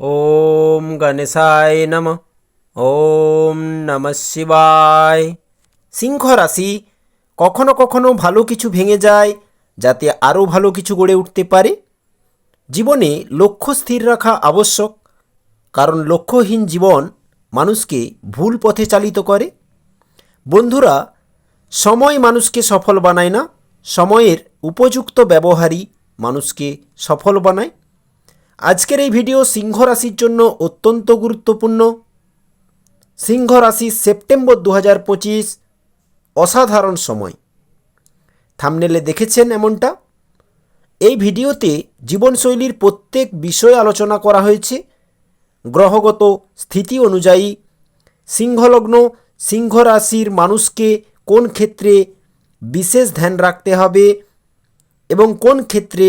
ওম গণেশায় নম ওম নম শিবায় সিংহ রাশি, কখনো কখনো ভালো কিছু ভেঙে যায়, যাতে আরও ভালো কিছু গড়ে উঠতে পারে। জীবনে লক্ষ্য স্থির রাখা আবশ্যক, কারণ লক্ষ্যহীন জীবন মানুষকে ভুল পথে চালিত করে। বন্ধুরা, সময় মানুষকে সফল বানায় না, সময়ের উপযুক্ত ব্যবহারই মানুষকে সফল বানায়। আজকের এই ভিডিও সিংহ রাশির জন্য অত্যন্ত গুরুত্বপূর্ণ। সিংহ রাশি সেপ্টেম্বর দু হাজার পঁচিশ, অসাধারণ সময়। থামনেলে দেখেছেন এমনটা? এই ভিডিওতে জীবনশৈলীর প্রত্যেক বিষয় আলোচনা করা হয়েছে। গ্রহগত স্থিতি অনুযায়ী সিংহলগ্ন সিংহ রাশির মানুষকে কোন ক্ষেত্রে বিশেষ ধ্যান রাখতে হবে এবং কোন ক্ষেত্রে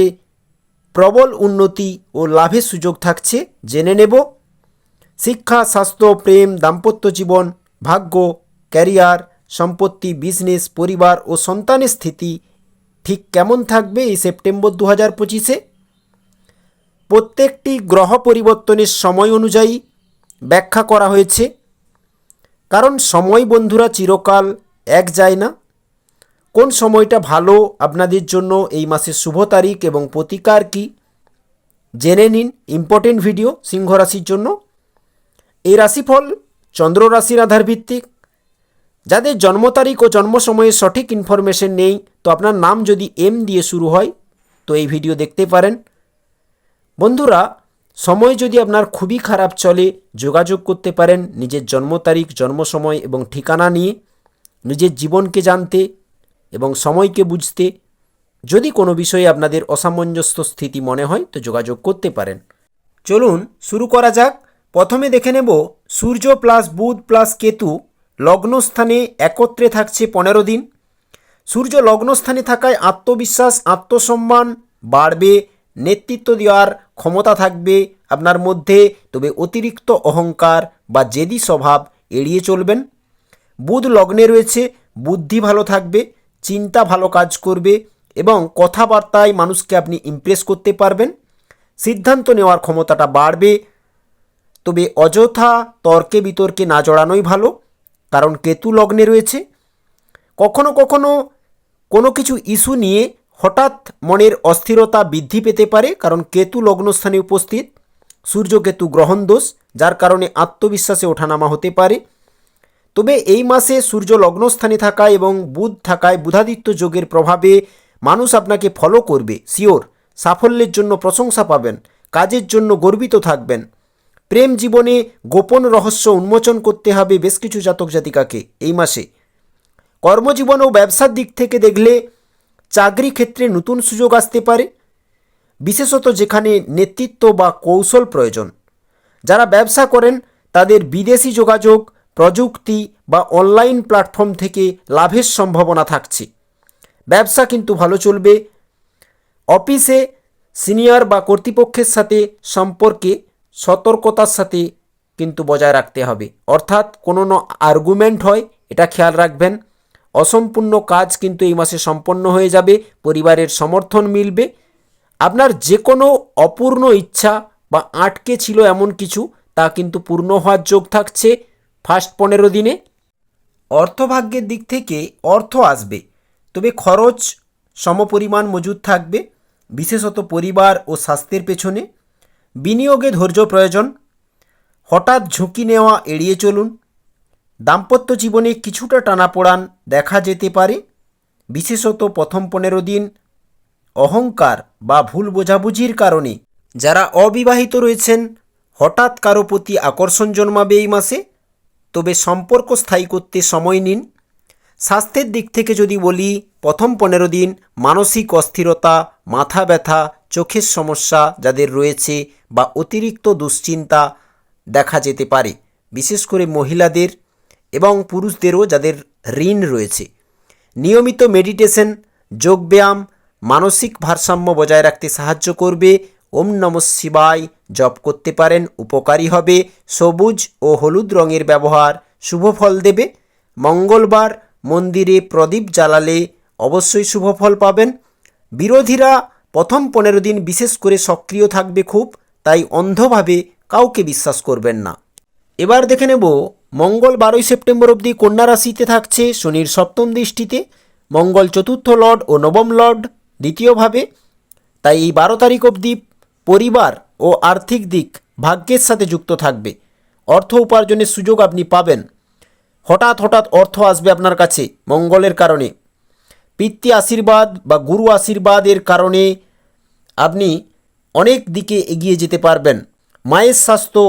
প্রবল উন্নতি ও লাভের সুযোগ থাকছে, জেনে নেব। শিক্ষা, স্বাস্থ্য, প্রেম, দাম্পত্য জীবন, ভাগ্য, ক্যারিয়ার, সম্পত্তি, বিজনেস, পরিবার ও সন্তানের স্থিতি ঠিক কেমন থাকবে এই সেপ্টেম্বর দু হাজার পঁচিশে? প্রত্যেকটি গ্রহ পরিবর্তনের সময় অনুযায়ী ব্যাখ্যা করা হয়েছে। কারণ সময় বন্ধুরা চিরকাল এক যায় না। কোন সময়টা ভালো আপনাদের জন্য এই মাসের শুভ তারিখ এবং প্রতিকার কি? জেনে নিন ইম্পর্টেন্ট ভিডিও সিংহ রাশির জন্য। এই রাশিফল চন্দ্র রাশির আধার ভিত্তিক। যাদের জন্ম তারিখ ও জন্ম সময়ের সঠিক ইনফরমেশন নেই, তো আপনার নাম যদি এম দিয়ে শুরু হয়, তো এই ভিডিও দেখতে পারেন। বন্ধুরা, সময় যদি আপনার খুবই খারাপ চলে, যোগাযোগ করতে পারেন নিজের জন্ম তারিখ, জন্ম সময় এবং ঠিকানা নিয়ে। নিজের জীবনকে জানতে এবং সময়কে বুঝতে যদি কোনো বিষয়ে আপনাদের অসামঞ্জস্য স্থিতি মনে হয়, তো যোগাযোগ করতে পারেন। চলুন শুরু করা যাক। প্রথমে দেখে নেব, সূর্য প্লাস বুধ প্লাস কেতু লগ্নস্থানে একত্রে থাকছে পনেরো দিন। সূর্য লগ্নস্থানে থাকায় আত্মবিশ্বাস, আত্মসম্মান বাড়বে, নেতৃত্ব দেওয়ার ক্ষমতা থাকবে আপনার মধ্যে, তবে অতিরিক্ত অহংকার বা জেদি স্বভাব এড়িয়ে চলবেন। বুধ লগ্নে রয়েছে, বুদ্ধি ভালো থাকবে চিন্তা ভালো কাজ করবে এবং কথাবার্তায় মানুষকে আপনি ইমপ্রেস করতে পারবেন। সিদ্ধান্ত নেওয়ার ক্ষমতাটা বাড়বে। তবে অযথা তর্কে বিতর্কে না জড়ানোই ভালো, কারণ কেতু লগ্নে রয়েছে। কখনো কখনো কোনো কিছু ইস্যু নিয়ে হঠাৎ মনের অস্থিরতা বৃদ্ধি পেতে পারে, কারণ কেতু লগ্নস্থানে উপস্থিত। সূর্য কেতু গ্রহণ দোষ, যার কারণে আত্মবিশ্বাসে ওঠানামা হতে পারে। তবে এই মাসে সূর্য লগ্নস্থানে থাকায় এবং বুধ থাকায় বুধাদিত্য যোগের প্রভাবে মানুষ আপনাকে ফলো করবে শিওর সাফল্যের জন্য প্রশংসা পাবেন, কাজের জন্য গর্বিত থাকবেন। প্রেম জীবনে গোপন রহস্য উন্মোচন করতে হবে বেশ কিছু জাতক জাতিকাকে এই মাসে। কর্মজীবন ও ব্যবসার দিক থেকে দেখলে চাকরি ক্ষেত্রে নতুন সুযোগ আসতে পারে, বিশেষত যেখানে নেতৃত্ব বা কৌশল প্রয়োজন। যারা ব্যবসা করেন, তাদের বিদেশি যোগাযোগ প্রযুক্তি বা অনলাইন প্ল্যাটফর্ম থেকে লাভের সম্ভাবনা থাকছে। ব্যবসা কিন্তু ভালো চলবে। অফিসে সিনিয়র বা কর্তৃপক্ষের সাথে সম্পর্কে সতর্কতার সাথে কিন্তু বজায় রাখতে হবে। অর্থাৎ কোনো না আর্গুমেন্ট হয়, এটা খেয়াল রাখবেন। অসম্পূর্ণ কাজ কিন্তু এই মাসে সম্পন্ন হয়ে যাবে, পরিবারের সমর্থন মিলবে। আপনার যে কোনো অপূর্ণ ইচ্ছা বা আটকে ছিল এমন কিছু, তা কিন্তু পূর্ণ হওয়ার যোগ থাকছে। ফার্স্ট পনেরো দিনে? অর্থভাগ্যের দিক থেকে অর্থ আসবে, তবে খরচ সমপরিমাণ মজুদ থাকবে, বিশেষত পরিবার ও স্বাস্থ্যের পেছনে। বিনিয়োগে ধৈর্য প্রয়োজন, হঠাৎ ঝুঁকি নেওয়া এড়িয়ে চলুন। দাম্পত্য জীবনে কিছুটা টানাপোড়ান দেখা যেতে পারে, বিশেষত প্রথম পনেরো দিন। অহংকার বা ভুল বোঝাবুঝির কারণে যারা অবিবাহিত রয়েছেন, হঠাৎ কারও প্রতি আকর্ষণ জন্মাবে এই মাসে। তবে সম্পর্ক স্থায়ী করতে সময় নিন। স্বাস্থ্যের দিক থেকে যদি বলি, প্রথম পনেরো দিন মানসিক অস্থিরতা, মাথা ব্যথা, চোখের সমস্যা যাদের রয়েছে বা অতিরিক্ত দুশ্চিন্তা দেখা যেতে পারে, বিশেষ করে মহিলাদের এবং পুরুষদেরও যাদের ঋণ রয়েছে। নিয়মিত মেডিটেশন, যোগব্যায়াম মানসিক ভারসাম্য বজায় রাখতে সাহায্য করবে ওম নম শিবায়। জপ করতে পারেন, উপকারী হবে। সবুজ ও হলুদ রঙের ব্যবহার শুভ ফল দেবে। মঙ্গলবার মন্দিরে প্রদীপ জ্বালালে অবশ্যই শুভ ফল পাবেন। বিরোধীরা প্রথম পনেরো দিন বিশেষ করে সক্রিয় থাকবে খুব, তাই অন্ধভাবে কাউকে বিশ্বাস করবেন না। এবার দেখে নেব, মঙ্গল বারোই সেপ্টেম্বর অবধি কন্যা রাশিতে থাকছে শনির সপ্তম দৃষ্টিতে। মঙ্গল চতুর্থ লর্ড ও নবম লর্ড দ্বিতীয়ভাবে। তাই এই বারো তারিখ অবধি পরিবার ও আর্থিক দিক ভাগ্যের সাথে যুক্ত থাকবে। অর্থ উপার্জনের সুযোগ আপনি পাবেন। হঠাৎ হঠাৎ অর্থ আসবে আপনার কাছে মঙ্গলের কারণে। পিতৃ আশীর্বাদ বা গুরু আশীর্বাদের কারণে আপনি অনেক দিকে এগিয়ে যেতে পারবেন। মায়ের স্বাস্থ্য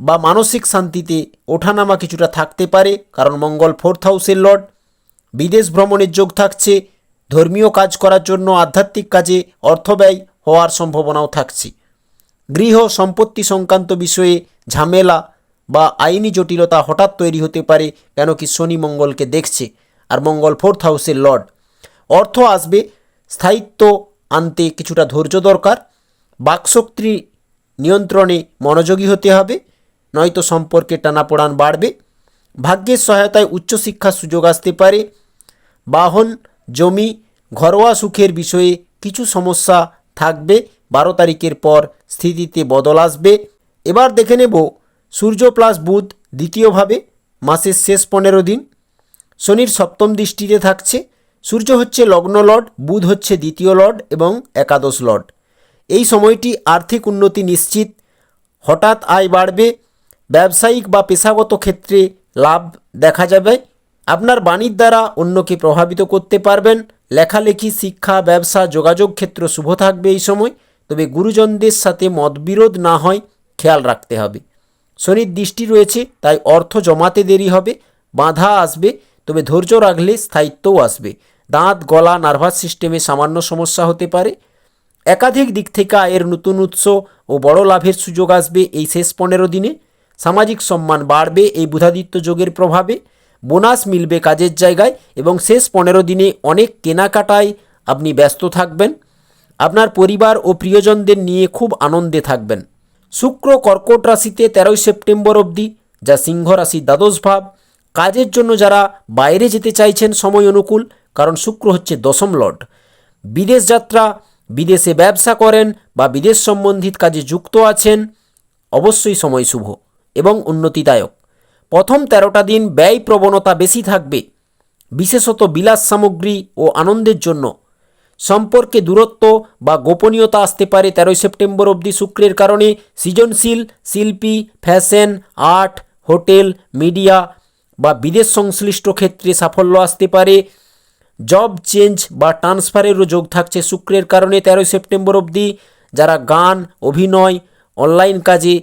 বা মানসিক শান্তিতে ওঠানামা কিছুটা থাকতে পারে, কারণ মঙ্গল ফোর্থ হাউসের লর্ড। বিদেশ ভ্রমণের যোগ থাকছে। ধর্মীয় কাজ করার জন্য আধ্যাত্মিক কাজে অর্থ ব্যয় হওয়ার সম্ভাবনাও থাকছে। গৃহ সম্পত্তি সংক্রান্ত বিষয়ে ঝামেলা বা আইনি জটিলতা হঠাৎ তৈরি হতে পারে কেন কি শনি মঙ্গলকে দেখছে, আর মঙ্গল ফোর্থ হাউসের লর্ড। অর্থ আসবে, স্থায়িত্ব আনতে কিছুটা ধৈর্য দরকার বাকশক্তি নিয়ন্ত্রণে মনোযোগী হতে হবে, নয়তো সম্পর্কে টানাপোড়ান বাড়বে, ভাগ্যের সহায়তায় উচ্চশিক্ষার সুযোগ আসতে পারে, বাহন, জমি, ঘরোয়া সুখের বিষয়ে কিছু সমস্যা থাকবে, বারো তারিখের পর স্থিতিতে বদল আসবে। এবার দেখে নেব সূর্য প্লাস বুধ দ্বিতীয়ভাবে মাসের শেষ পনেরো দিন। শনির সপ্তম দৃষ্টিতে থাকছে। সূর্য হচ্ছে লগ্ন লর্ড, বুধ হচ্ছে দ্বিতীয় লর্ড এবং একাদশ লর্ড। এই সময়টি আর্থিক উন্নতি নিশ্চিত। হঠাৎ আয় বাড়বে। ব্যবসায়িক বা পেশাগত ক্ষেত্রে লাভ দেখা যাবে। আপনার বাণীর দ্বারা অন্যকে প্রভাবিত করতে পারবেন। লেখালেখি, শিক্ষা, ব্যবসা, যোগাযোগ ক্ষেত্র শুভ থাকবে এই সময়। তবে গুরুজনদের সাথে মতবিরোধ না হয়, খেয়াল রাখতে হবে। শনির দৃষ্টি রয়েছে, তাই অর্থ জমাতে দেরি হবে। বাধা আসবে, তবে ধৈর্য রাখলে স্থায়িত্বও আসবে। দাঁত, গলা, নার্ভাস সিস্টেমে সামান্য সমস্যা হতে পারে। একাধিক দিক থেকে আয়ের নতুন উৎস ও বড় লাভের সুযোগ আসবে এই শেষ পনেরো দিনে। সামাজিক সম্মান বাড়বে এই বুধাদিত্য যোগের প্রভাবে। বোনাস মিলবে কাজের জায়গায় এবং শেষ পনেরো দিনে অনেক কেনাকাটায় আপনি ব্যস্ত থাকবেন। আপনার পরিবার ও প্রিয়জনদের নিয়ে খুব আনন্দে থাকবেন। শুক্র কর্কট রাশিতে তেরোই সেপ্টেম্বর অবধি, যা সিংহ রাশি দ্বাদশ ভাব। কাজের জন্য যারা বাইরে যেতে চাইছেন সময় অনুকূল, কারণ শুক্র হচ্ছে দশম লর্ড। বিদেশ যাত্রা, বিদেশে ব্যবসা করেন বা বিদেশ সম্বন্ধিত কাজে যুক্ত আছেন, অবশ্যই সময় শুভ এবং উন্নতিদায়ক। প্রথম তেরোটা দিন ব্যয় প্রবণতা বেশি থাকবে, বিশেষত বিলাস সামগ্রী ও আনন্দের জন্য। সম্পর্কে দূরত্ব বা গোপনীয়তা আসতে পারে তেরোই সেপ্টেম্বর অবধি শুক্রের কারণে সৃজনশীল, শিল্পী, ফ্যাশন, আর্ট, হোটেল, মিডিয়া বা বিদেশ সংশ্লিষ্ট ক্ষেত্রে সাফল্য আসতে পারে। জব চেঞ্জ বা ট্রান্সফারেরও যোগ থাকছে শুক্রের কারণে তেরোই সেপ্টেম্বর অবধি। যারা গান, অভিনয়, অনলাইন কাজে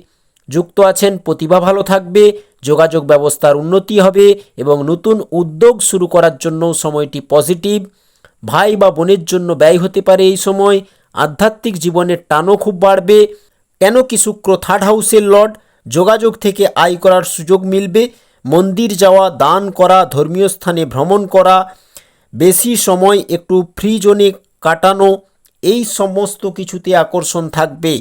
যুক্ত আছেন, প্রতিভা ভালো থাকবে। যোগাযোগ ব্যবস্থার উন্নতি হবে এবং নতুন উদ্যোগ শুরু করার জন্য সময়টি পজিটিভ। ভাই বা বোনের জন্য ব্যয় হতে পারে এই সময়। আধ্যাত্মিক জীবনের টানও খুব বাড়বে। কেন কি শুক্র থার্ড হাউসের লর্ড যোগাযোগ থেকে আয় করার সুযোগ মিলবে। মন্দির যাওয়া, দান করা, ধর্মীয় স্থানে ভ্রমণ করা, বেশি সময় একটু ফ্রি জোনে কাটানো, এই সমস্ত কিছুতে আকর্ষণ থাকবে।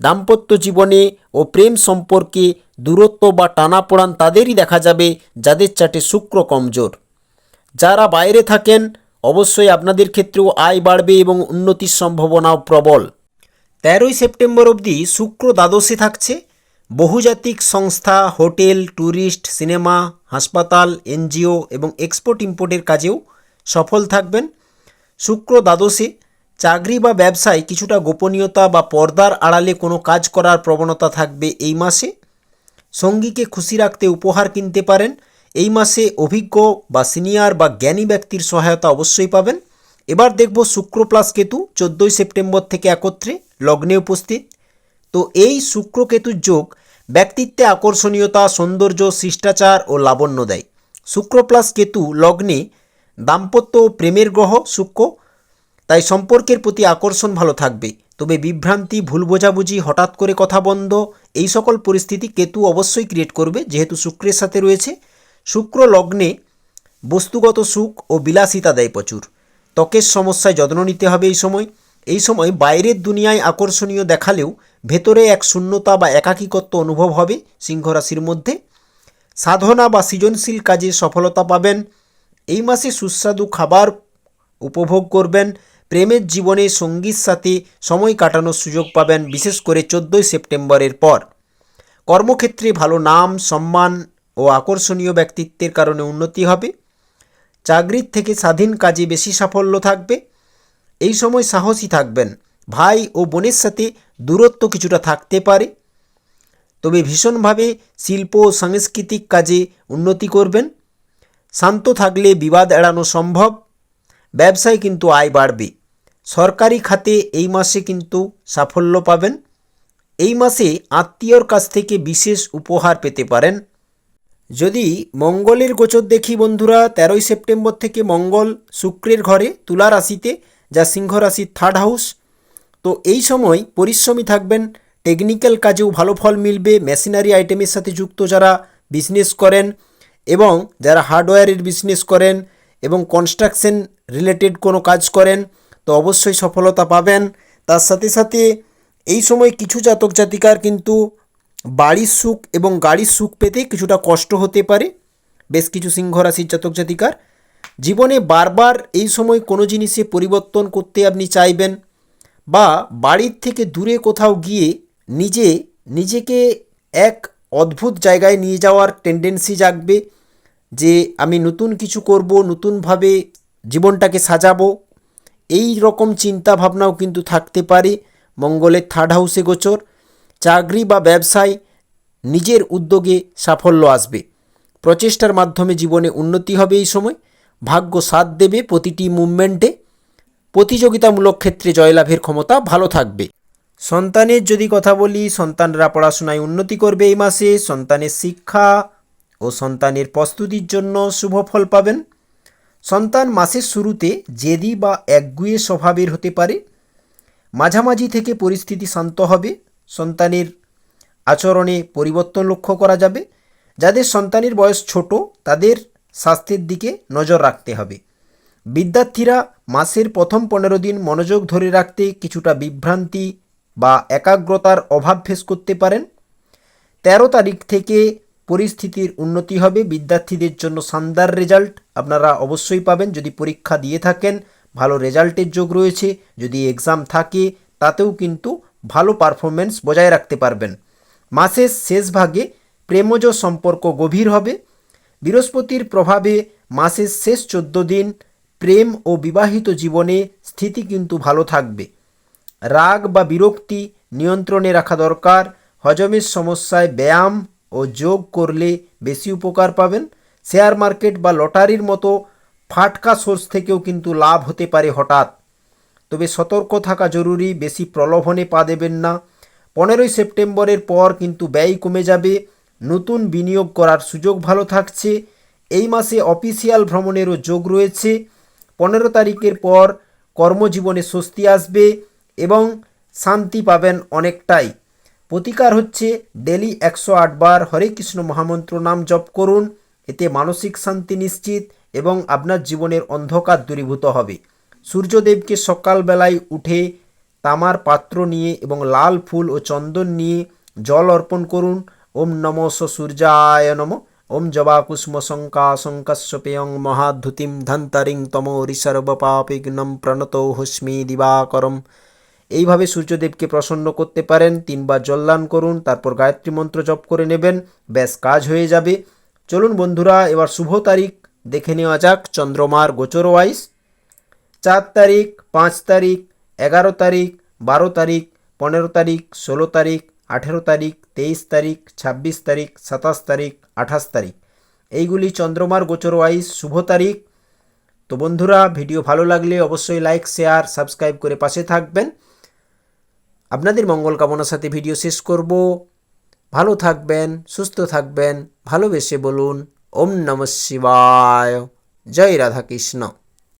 দাম্পত্য জীবনে ও প্রেম সম্পর্কে দূরত্ব বা টানাপোড়ান তাদেরই দেখা যাবে যাদের চাটে শুক্র কমজোর। যারা বাইরে থাকেন, অবশ্যই আপনাদের ক্ষেত্রেও আয় বাড়বে এবং উন্নতির সম্ভাবনাও প্রবল। তেরোই সেপ্টেম্বর অবধি শুক্র দ্বাদশে থাকছে। বহুজাতিক সংস্থা, হোটেল, ট্যুরিস্ট, সিনেমা, হাসপাতাল, এনজিও এবং এক্সপোর্ট ইম্পোর্টের কাজেও সফল থাকবেন। শুক্র দ্বাদশে চাকরি বা ব্যবসায় কিছুটা গোপনীয়তা বা পর্দার আড়ালে কোনো কাজ করার প্রবণতা থাকবে এই মাসে? সঙ্গীকে খুশি রাখতে উপহার কিনতে পারেন। এই মাসে অভিজ্ঞ বা সিনিয়র বা জ্ঞানী ব্যক্তির সহায়তা অবশ্যই পাবেন। এবার দেখব শুক্র প্লাস কেতু চোদ্দোই সেপ্টেম্বর থেকে একত্রে লগ্নে উপস্থিত। তো এই শুক্র কেতুর যোগ ব্যক্তিত্বে আকর্ষণীয়তা, সৌন্দর্য, শিষ্টাচার ও লাবণ্য দেয়। শুক্র প্লাস কেতু লগ্নে দাম্পত্য ও প্রেমের গ্রহ শুক্র তাই সম্পর্কের প্রতি আকর্ষণ ভালো থাকবে। তবে বিভ্রান্তি, ভুল বোঝাবুঝি, হঠাৎ করে কথা বন্ধ, এই সকল পরিস্থিতি কেতু অবশ্যই ক্রিয়েট করবে, যেহেতু শুক্রের সাথে রয়েছে। শুক্র লগ্নে বস্তুগত সুখ ও বিলাসিতা দেয় প্রচুর। ত্বকের সমস্যায় যত্ন নিতে হবে এই সময়। এই সময় বাইরের দুনিয়ায় আকর্ষণীয় দেখালেও ভেতরে এক শূন্যতা বা একাকিকত্ব অনুভব হবে সিংহ রাশির মধ্যে। সাধনা বা সৃজনশীল কাজে সফলতা পাবেন। এই মাসে সুস্বাদু খাবার উপভোগ করবেন। প্রেমের জীবনে সঙ্গীর সাথে সময় কাটানোর সুযোগ পাবেন বিশেষ করে চোদ্দোই সেপ্টেম্বরের পর। কর্মক্ষেত্রে ভালো নাম, সম্মান ও আকর্ষণীয় ব্যক্তিত্বের কারণে উন্নতি হবে। চাকরির থেকে স্বাধীন কাজে বেশি সাফল্য থাকবে। এই সময় সাহসী থাকবেন। ভাই ও বোনের সাথে দূরত্ব কিছুটা থাকতে পারে। তবে ভীষণভাবে শিল্প ও সাংস্কৃতিক কাজে উন্নতি করবেন। শান্ত থাকলে বিবাদ এড়ানো সম্ভব। ব্যবসায় কিন্তু আয় বাড়বে। সরকারি খাতে এই মাসে কিন্তু সাফল্য পাবেন। এই মাসে আত্মীয়র কাছ থেকে বিশেষ উপহার পেতে পারেন। যদি মঙ্গলের গোচর দেখি বন্ধুরা, তেরোই সেপ্টেম্বর থেকে মঙ্গল শুক্রের ঘরে তুলা রাশিতে, যা সিংহ রাশির থার্ড হাউস তো এই সময় পরিশ্রমী থাকবেন টেকনিক্যাল কাজেও ভালো ফল মিলবে মেশিনারি আইটেমের সাথে যুক্ত যারা বিজনেস করেন এবং যারা হার্ডওয়্যারের বিজনেস করেন এবং কনস্ট্রাকশন রিলেটেড কোনো কাজ করেন তো অবশ্যই সফলতা পাবেন। তার সাথে সাথে এই সময় কিছু জাতক জাতিকার কিন্তু বাড়ির সুখ এবং গাড়ির সুখ পেতে কিছুটা কষ্ট হতে পারে। বেশ কিছু সিংহ রাশির জাতক জাতিকার। জীবনে বারবার এই সময় কোনো জিনিসে পরিবর্তন করতে আপনি চাইবেন বা বাড়ির থেকে দূরে কোথাও গিয়ে নিজে, নিজেকে এক অদ্ভুত জায়গায় নিয়ে যাওয়ার টেন্ডেন্সি জাগবে যে আমি নতুন কিছু করব, নতুনভাবে জীবনটাকে সাজাবো। এই রকম চিন্তা ভাবনাও কিন্তু থাকতে পারে। মঙ্গলের থার্ড হাউসে গোচর, চাকরি বা ব্যবসায় নিজের উদ্যোগে সাফল্য আসবে। প্রচেষ্টার মাধ্যমে জীবনে উন্নতি হবে এই সময়। ভাগ্য সাথ দেবে প্রতিটি মুভমেন্টে। প্রতিযোগিতামূলক ক্ষেত্রে জয়লাভের ক্ষমতা ভালো থাকবে। সন্তানের যদি কথা বলি, সন্তানরা পড়াশোনায় উন্নতি করবে এই মাসে। সন্তানের শিক্ষা ও সন্তানের প্রস্তুতির জন্য শুভ ফল পাবেন। সন্তান মাসের শুরুতে জেদি বা একগুয়ে স্বভাবের হতে পারে। মাঝামাঝি থেকে পরিস্থিতি শান্ত হবে। সন্তানের আচরণে পরিবর্তন লক্ষ্য করা যাবে। যাদের সন্তানের বয়স ছোট, তাদের স্বাস্থ্যের দিকে নজর রাখতে হবে। বিদ্যার্থীরা মাসের প্রথম পনেরো দিন মনোযোগ ধরে রাখতে কিছুটা বিভ্রান্তি বা একাগ্রতার অভাব ফেস করতে পারেন। তেরো তারিখ থেকে পরিস্থিতির উন্নতি হবে। বিদ্যার্থীদের জন্য শানদার রেজাল্ট আপনারা অবশ্যই পাবেন। যদি পরীক্ষা দিয়ে থাকেন, ভালো রেজাল্টের যোগ রয়েছে। যদি এক্সাম থাকে, তাতেও কিন্তু ভালো পারফরমেন্স বজায় রাখতে পারবেন। মাসের শেষ ভাগে প্রেমজ সম্পর্ক গভীর হবে। বৃহস্পতির প্রভাবে মাসের শেষ চোদ্দ দিন প্রেম ও বিবাহিত জীবনে স্থিতি কিন্তু ভালো থাকবে। রাগ বা বিরক্তি নিয়ন্ত্রণে রাখা দরকার। হজমের সমস্যায় ব্যায়াম ও যোগ করলে বেশি উপকার পাবেন। শেয়ার মার্কেট বা লটারির মতো ফাটকা সোর্স থেকেও কিন্তু লাভ হতে পারে হঠাৎ। তবে সতর্ক থাকা জরুরি, বেশি প্রলোভনে পা দেবেন না। পনেরোই সেপ্টেম্বরের পর কিন্তু ব্যয় কমে যাবে। নতুন বিনিয়োগ করার সুযোগ ভালো থাকছে। এই মাসে অফিসিয়াল ভ্রমণেরও যোগ রয়েছে। পনেরো তারিখের পর কর্মজীবনে স্বস্তি আসবে এবং শান্তি পাবেন অনেকটাই। প্রতিকার হচ্ছে ডেলি একশো আটবার হরে কৃষ্ণ মহামন্ত্র নাম জপ করুন, এতে মানসিক শান্তি নিশ্চিত এবং আপনার জীবনের অন্ধকার দূরীভূত হবে। সূর্যদেবকে সকালবেলায় উঠে তামার পাত্র নিয়ে এবং লাল ফুল ও চন্দন নিয়ে জল অর্পণ করুন। ওম নম সূর্যায় নম। ওম জবা কুষ্ম শঙ্কা শঙ্কাস্বপেয়ং মহাধুতিম ধন্তরিং তমোরি সর্বপাপিঘ্নম প্রণত হস্মি দিবাকরম। এইভাবে সূর্যদেবকে প্রসন্ন করতে পারেন, তিনবার জল্লান করুন, তারপর গায়ত্রী মন্ত্র জপ করে নেবেন, ব্যাস কাজ হয়ে যাবে। চলুন বন্ধুরা, এবার শুভ তারিখ, দেখে নেওয়া যাক, চন্দ্রমার গোচর ওয়াইজ চার তারিখ, পাঁচ তারিখ, এগারো তারিখ, বারো তারিখ, পনেরো তারিখ, ষোলো তারিখ, আঠেরো তারিখ, তেইশ তারিখ, ছাব্বিশ তারিখ, সাতাশ তারিখ, আঠাশ তারিখ। এইগুলি চন্দ্রমার গোচর ওয়াইজ শুভ তারিখ। তো বন্ধুরা, ভিডিও ভালো লাগলে অবশ্যই লাইক, শেয়ার, সাবস্ক্রাইব করে পাশে থাকবেন। আপনাদের মঙ্গল কামনার সাথে ভিডিও শেষ করব। ভালো থাকবেন, সুস্থ থাকবেন, ভালোবেসে বলুন, ওম নম শিবায়। জয় রাধাকৃষ্ণ।